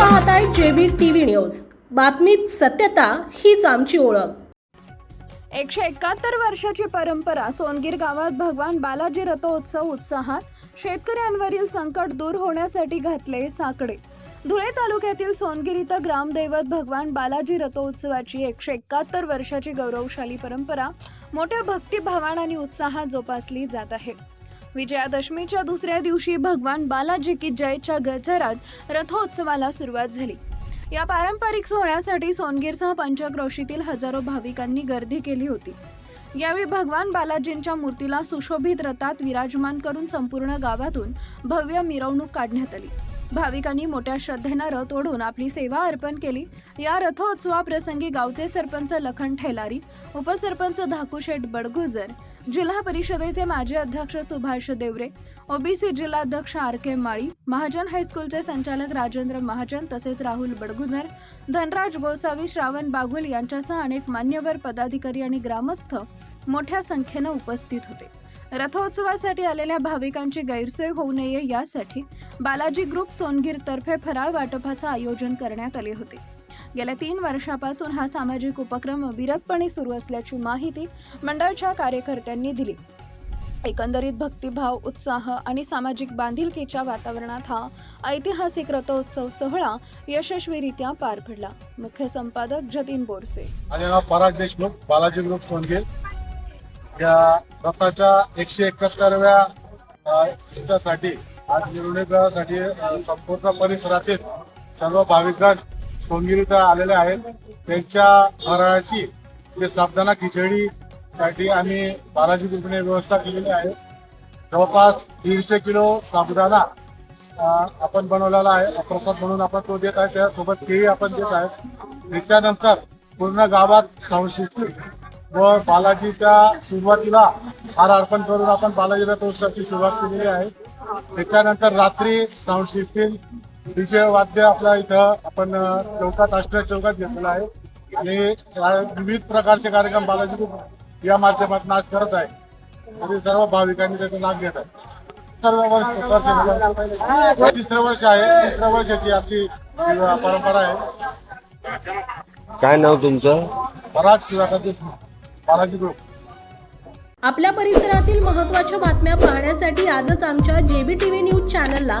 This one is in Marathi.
पाहताय आहे जेबी टीव्ही न्यूज. बातमीत सत्यता हीच आमची ओळख. एकशे एकाहत्तर वर्षाची परंपरा सोनगीर गावात भगवान बालाजी रथोत्सव उत्साहात शेतकऱ्यांवरील संकट दूर होण्यासाठी घातले साकडे. धुळे तालुक्यातील सोनगीर इथं ग्रामदैवत भगवान बालाजी रथोत्सवाची एकशे एकाहत्तर वर्षाची गौरवशाली परंपरा मोठ्या भक्तिभावान आणि उत्साहात जोपासली जात आहे. विजयादशमीच्या दुसऱ्या दिवशी भगवान बालाजी की जयच्या गजरात रथोत्सवाला सुरुवात झाली. या पारंपरिक सोहळ्यासाठी सोनगीरसह पंचक्रोशीतील हजारो भाविकांनी गर्दी केली होती. यावेळी भगवान बालाजींच्या मूर्तीला सुशोभित रथात विराजमान करून संपूर्ण गावातून भव्य मिरवणूक काढण्यात आली. भाविकांनी मोठ्या श्रद्धेनं रथ ओढून आपली सेवा अर्पण केली. या रथोत्सवाप्रसंगी गावचे सरपंच लखन ठेलारी उपसरपंच धाकूशेठ बडगुजर जिल्हा परिषदेचे माजी अध्यक्ष सुभाष देवरे ओबीसी जिल्हाध्यक्ष आर के माळी महाजन हायस्कूलचे संचालक राजेंद्र महाजन तसेच राहुल बडगुजर धनराज गोसावी श्रावण बागुल यांच्यासह अनेक मान्यवर पदाधिकारी आणि ग्रामस्थ मोठ्या संख्येनं उपस्थित होते. रथोत्सवासाठी आलेल्या भाविकांची गैरसोय होऊ नये यासाठी बालाजी ग्रुप सोनगीर तर्फे फराळ वाटपाचं आयोजन करण्यात आले होते. गेल्या तीन वर्षापासून हा सामाजिक उपक्रम विरतपणे सुरू असल्याची माहिती मंडळाच्या कार्यकर्त्यांनी दिली. एकंदरीत भक्तिभाव उत्साह आणि सामाजिक बांधिलकीच्या वातावरणात हा ऐतिहासिक रथोत्सव सोहळा यशस्वीरित्या पार पडला. मुख्य संपादक जतीन बोरसे. माझे नाव पराग देशमुख बालाजी ग्रुप सोनगीर. या रथाच्या एकशे एकाहत्तरव्या याच्यासाठी आज मिरवणुकीसाठी संपूर्ण परिसरातील सर्व भाविकांना सोनगीर आलेले आहेत. त्यांच्या फराळाची ते म्हणजे साबदाना खिचडी साठी आम्ही बालाजी ग्रुपने व्यवस्था केलेली आहे. जवळपास दीडशे किलो साबुदाणा आपण बनवलेला आहे. प्रसाद म्हणून आपण तो देत आहे. त्यासोबत केळी आपण देत आहे. त्याच्यानंतर पूर्ण गावात संशिष्टी व बालाजीच्या सुरुवातीला हार अर्पण करून आपण बालाजी रथोत्सवाची सुरुवात केलेली आहे. त्याच्यानंतर रात्री साऊंड सिस्टीम डीजे वाद्य आपल्या इथं आपण चौकात आष्ट्रा चौकात घेतलेला आहे. आणि विविध प्रकारचे कार्यक्रम बालाजी ग्रुप या माध्यमातून आज करत आहे. आणि सर्व भाविकांनी त्याचा लाभ घेत आहे. सर्व वर्ष वर्ष- तिसरं वर्ष आहे. तिसऱ्या वर्षाची आपली परंपरा आहे. काय नाव तुमचं? पराग सुधाकर देशमुख बालाजी ग्रुप आपल्या परिसरातील महत्त्वाच्या बातम्या पाहण्यासाठी आजच आमच्या जेबी टीव्ही न्यूज चॅनलला